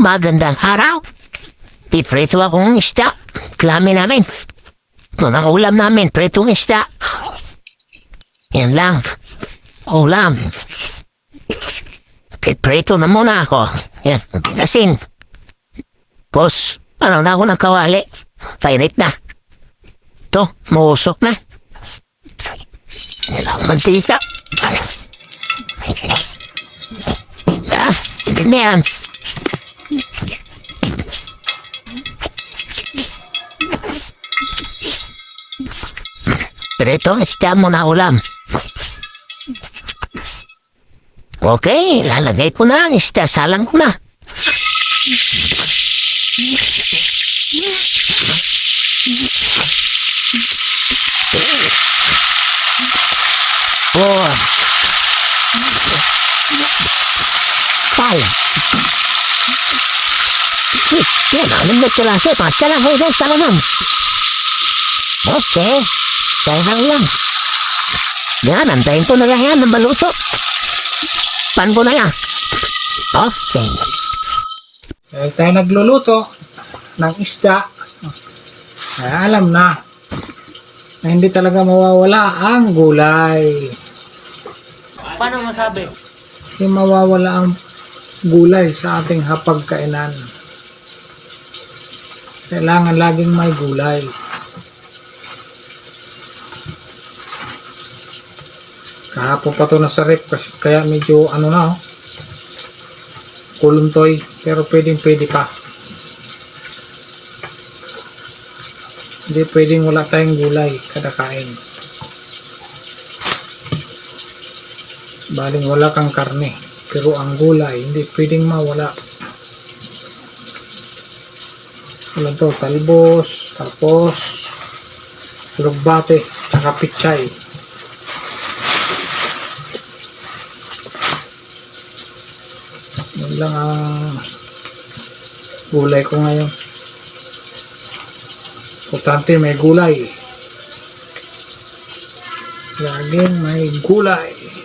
Magandang araw. Piprito akong isda. Klami namin. Mga ulam namin, pritong isda. Yan lang. Ulam. Piprito na muna ako. Yan, asin. Pos, parang na ako ng kawali. Painit na. Ito, mausok na. Yan lang, mantika. Ah, ganyan. secreto estamos na ulam. Okay, lalagay ko na. Istasalang ko na. Four. Five. Six. não Let me tell you, I said, I said, I said, I said, Sayang lang. Yan, antayin ko na lang yan ng maluto. Pan ko na yan. Okay. Dahil tayo nagluluto ng isda, ay alam na na hindi talaga mawawala ang gulay. Paano masabi? Hindi mawawala ang gulay sa ating hapagkainan. Kailangan laging may gulay. Kahapon pa to nasa rep kasi- kaya medyo ano na oh. Kuluntoy pero pwedeng pwede pa. Hindi pwedeng wala tayong gulay kada kain. Baling wala kang karne. Pero ang gulay, hindi pwedeng mawala. Ano to? Talbos, tapos lugbate, saka pichay. Lang ang gulay ko ngayon. Importante may gulay. Laging may gulay.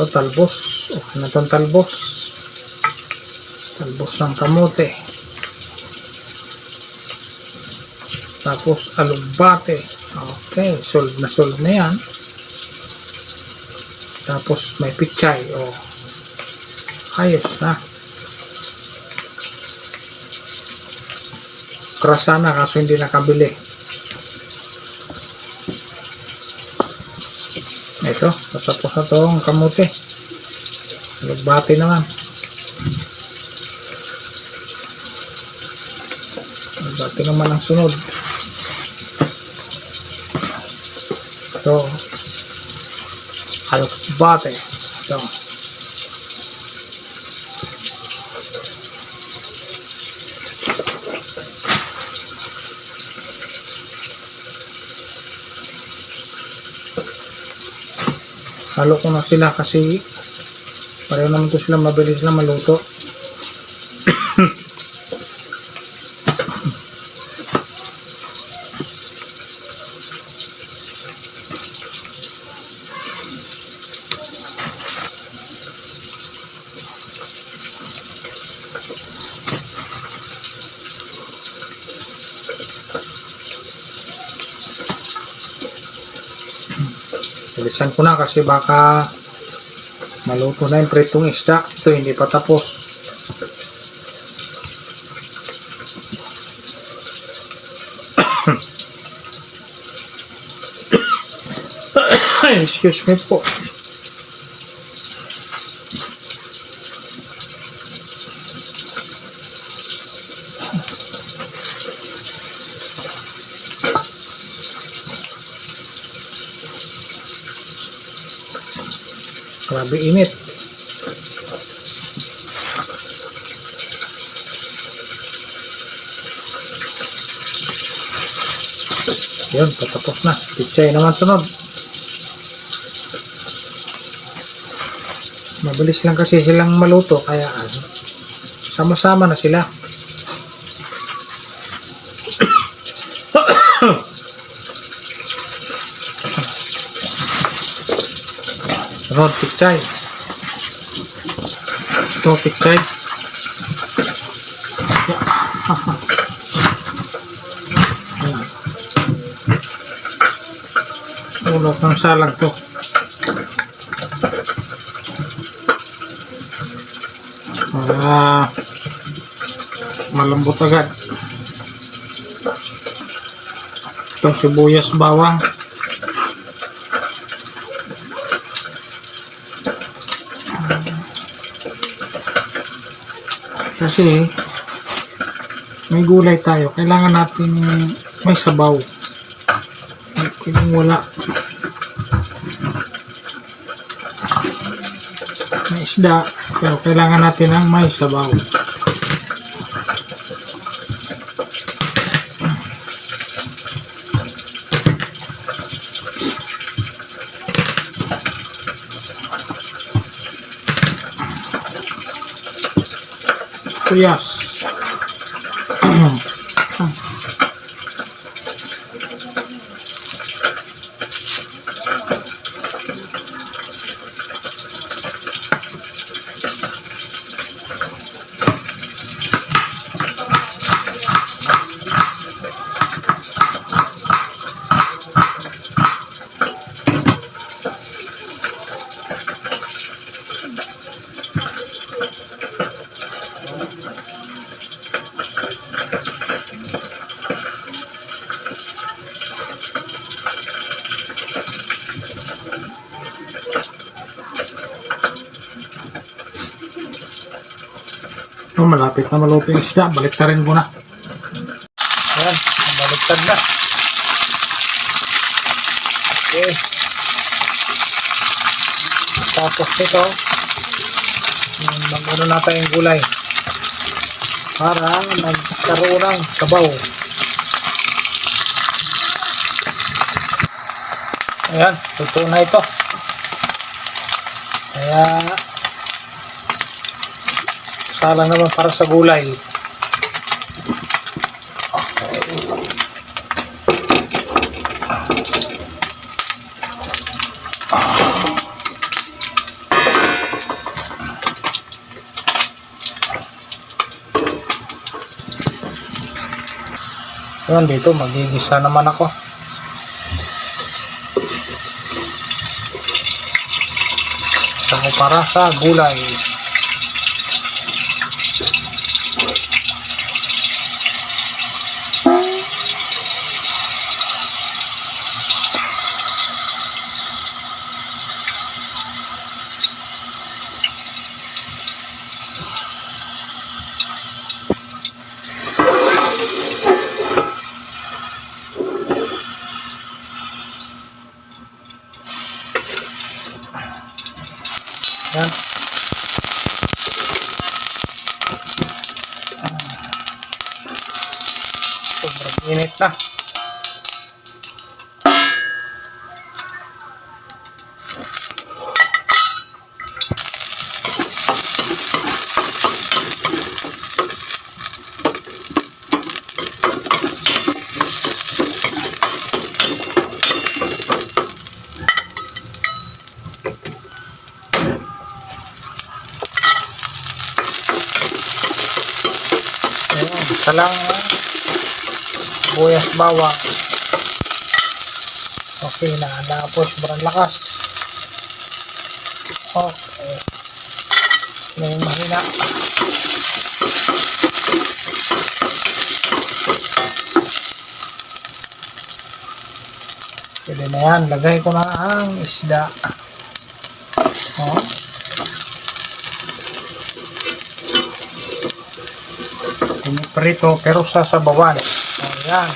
So, talbos. Okay na itong talbos. Talbos ng kamote. Tapos, alugbate. Okay, solve na solve na yan. Tapos, may pichay. O, ayos na. Krasa na kaso hindi nakabili. Ito, tatapos na to ang kamote. Nagbati naman. Nagbati naman ang sunod. Ito. Alokbate. Ito. Halo ko na sila kasi pareho naman to sila mabilis lang maluto. Bilisan ko na kasi baka maluto na yung pritong isda. Ito hindi pa tapos. Excuse me po. Grabe init. Yun, patapos na. Pichay naman sunod. Mabilis lang kasi silang maluto kaya ano, sama-sama na sila. Sunod, pichay. Ito, pichay. Ulok ng salag to. Para malambot agad. Itong sibuyas bawang. Kasi may gulay tayo. Kailangan natin may sabaw. Kung wala, may isda, pero kailangan natin ng may sabaw. So yeah. Oh, malapit na maluto yung isda. Baliktarin ko na. Ayan, baliktad na. Okay. Tapos nito, mag-ano na tayong gulay. Para magkaroon ng sabaw. Ayan, luto na ito. Kaya, Sala naman para sa gulay. Ayan, dito magigisa naman ako. Para sa gulay. Init na. Ayan, isa lang ah. Buyas bawang. Okay na, tapos sobrang lakas. Okay. May mahina. Pwede na yan. Lagay ko na ang isda. Oh. Piniprito pero sasabawan. Yan.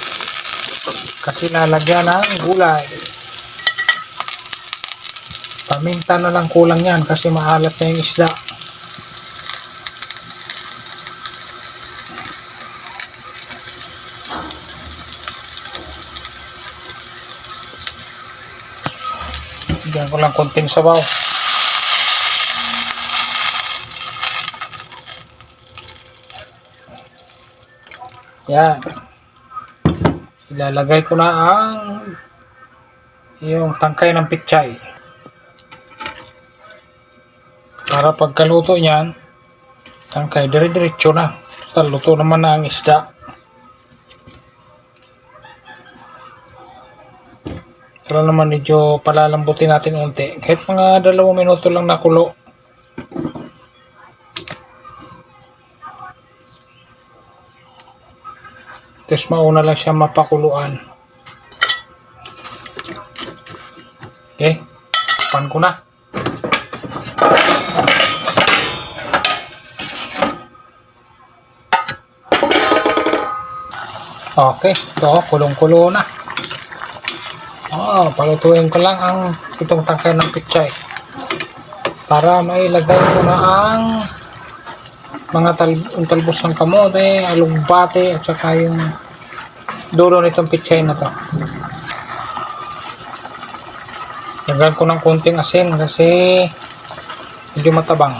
Kasi nalagyan ng gulay. Paminta na lang kulang yan kasi maalat na yung isda. Diyan ko lang konting sabaw. Yan. Ilalagay ko na ang yung tangkay ng pichay. Para pagkaluto niyan, tangkay dire-diretso na. Total, luto naman na ang isda. Pero naman medyo palalambutin natin unti. Kahit mga dalawang minuto lang nakulo. Tapos mauna lang siya mapakuluan. Okay. Pan ko na. Okay. Ito, kulong-kulo na. Oo, palutuin ko lang ang itong tangkay ng pichay. Para mailagay ko na ang mga tal talbos ng kamote, alugbate, at saka yung dulo nitong pichay na to. Lagyan ko ng konting asin kasi medyo matabang.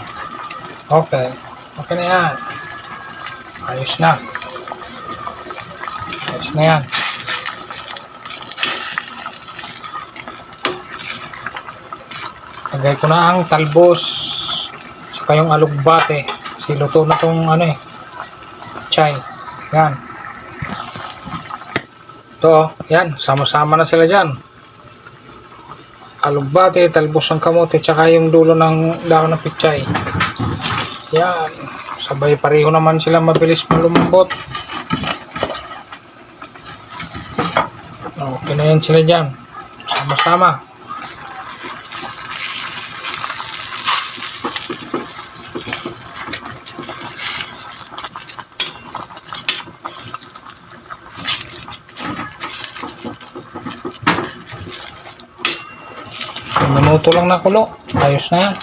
Okay. Okay na yan. Ayos na. Ayos na yan. Lagay ko na ang talbos saka yung alugbate. Kasi luto na tong ano eh. Chay. Yan. Oh. yan. Sama-sama na sila dyan. Alugbate, talbos ng kamote, tsaka yung dulo ng dahon ng pichay. Yan. Sabay pareho naman sila mabilis malumambot. Okay na yan sila dyan. Sama-sama. Minuto lang nakulo. Ayos na yan.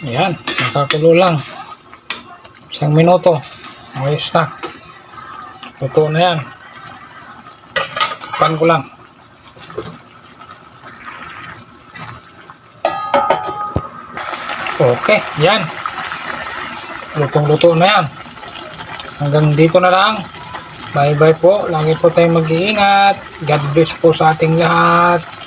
Ayan, nakakulo lang. Isang minuto. Ayos na. Luto na yan. Pan ko lang. Okay, yan. Lutong-luto na yan. Hanggang dito na lang. Bye-bye po. Lagi po tayong mag-iingat. God bless po sa ating lahat.